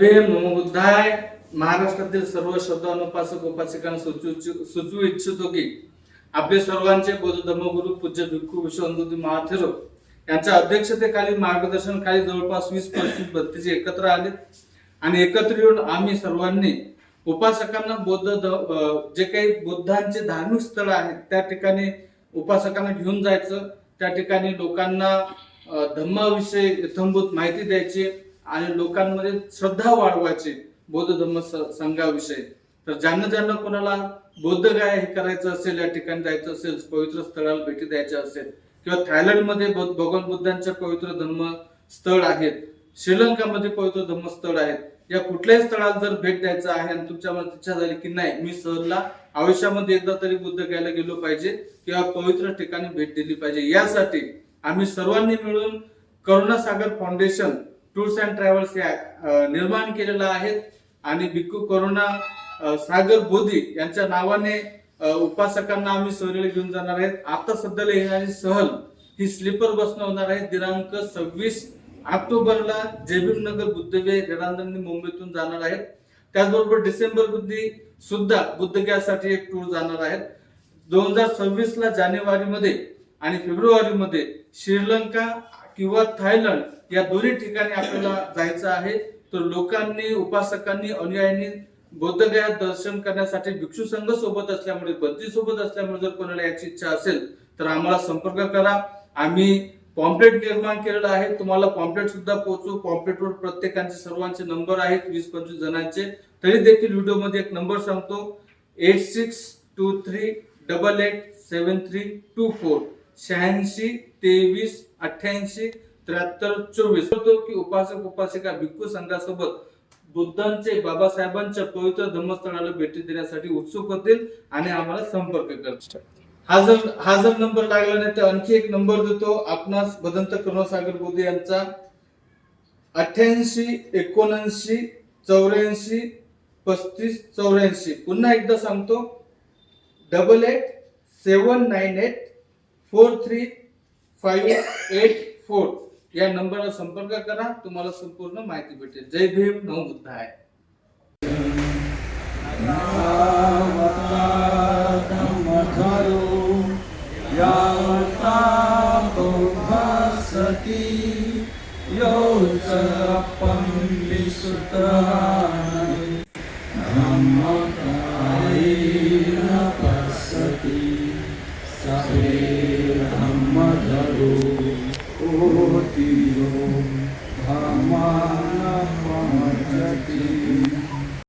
प्रेम नमोबुद्धाय महाराष्ट्रातील सर्व शब्द अनुपासक उपासिकांना सुचवू सुचवू इच्छितो की आपले सर्वांचे बौद्ध धर्मगुरु पूज्य भिक्खू विश्वबंधू महाथेरो यांच्या अध्यक्षतेखाली मार्गदर्शनखाली जवळपास वीस पंचवीस बत्तीस एकत्र आले. आणि एकत्र येऊन आम्ही सर्वांनी उपासकांना बौद्ध जे काही बुद्धांचे धार्मिक स्थळ आहेत त्या ठिकाणी उपासकांना घेऊन जायचं. त्या ठिकाणी लोकांना धम्माविषयी यथंभूत माहिती द्यायची. आणि लोकांमध्ये श्रद्धा वाढवायची बौद्ध धर्म संघाविषयी. तर ज्यांना ज्यांना कोणाला बौद्ध गाय हे करायचं असेल या ठिकाणी जायचं असेल पवित्र स्थळाला भेटी द्यायच्या असेल किंवा थायलंडमध्ये भगवान बुद्धांच्या पवित्र धर्म स्थळ आहेत श्रीलंकामध्ये पवित्र धर्म स्थळ आहेत या कुठल्याही स्थळाला जर भेट द्यायचं आहे आणि तुमच्या मनात इच्छा झाली की नाही मी सहलला आयुष्यामध्ये एकदा तरी बुद्ध गायला गेलो पाहिजे किंवा पवित्र ठिकाणी भेट दिली पाहिजे. यासाठी आम्ही सर्वांनी मिळून Karunasagar foundation tours and travels या निर्माण केलेला आहे. आणि भिक्खू करुणा सागर बोधी यांच्या नावाने उपासकांना आम्ही सहलीला घेऊन जाणार आहेत. आता सध्याला येणारी सहल ही स्लीपर बसनं होणार आहे. दिनांक सव्वीस ऑक्टोबरला जेबीम नगर बुद्धवे रेडांदनी मुंबईतून जाणार आहेत. त्याचबरोबर डिसेंबर बुद्धी सुद्धा बुद्धगयासाठी एक टूर जाणार आहेत. दोन हजार सव्वीसला जानेवारीमध्ये आणि फेब्रुवारीमध्ये श्रीलंका किंवा थायलंड या दोन्ही ठिकाणी आपल्याला जायचं आहे तर लोकांनी उपासकांनी अनुयायांनी बौद्धगया दर्शन करण्यासाठी भिक्षू संघ सोबत असल्यामुळे बद्री सोबत असल्यामुळे जर कोणाला याची इच्छा असेल तर आम्हाला संपर्क करा. आम्ही पॉम्पलेट निर्माण केलेलं आहे. तुम्हाला पॉम्पलेट सुद्धा पोहोचू. पॉम्पलेटवर प्रत्येकांचे सर्वांचे नंबर आहेत वीस पंचवीस जणांचे. तरी देखील व्हिडिओमध्ये एक नंबर सांगतो. Eight six two three double eight seven three two four. शहाऐंशी तेवीस अठ्ठ्याऐंशी त्र्याहत्तर चोवीस. होतो की उपासक उपासिका भिक्खू संघासोबत बुद्धांचे बाबासाहेबांच्या पवित्र धर्मस्थळाला भेटी देण्यासाठी उत्सुक होतील आणि आम्हाला संपर्क करतील. हा जर हा जर नंबर लागला नाही तर आणखी एक नंबर देतो. आपणास भदंत करुणासागर बोधे यांचा. अठ्ठ्याऐंशी एकोणऐंशी चौऱ्याऐंशी पस्तीस चौऱ्याऐंशी. पुन्हा एकदा सांगतो. Double eight seven nine eight four three five eight four या नंबरला संपर्क करा. तुम्हाला संपूर्ण माहिती भेटेल. जय भीम. नऊ बुद्ध आहे. धर्मधरो यावता ذهما نفرتك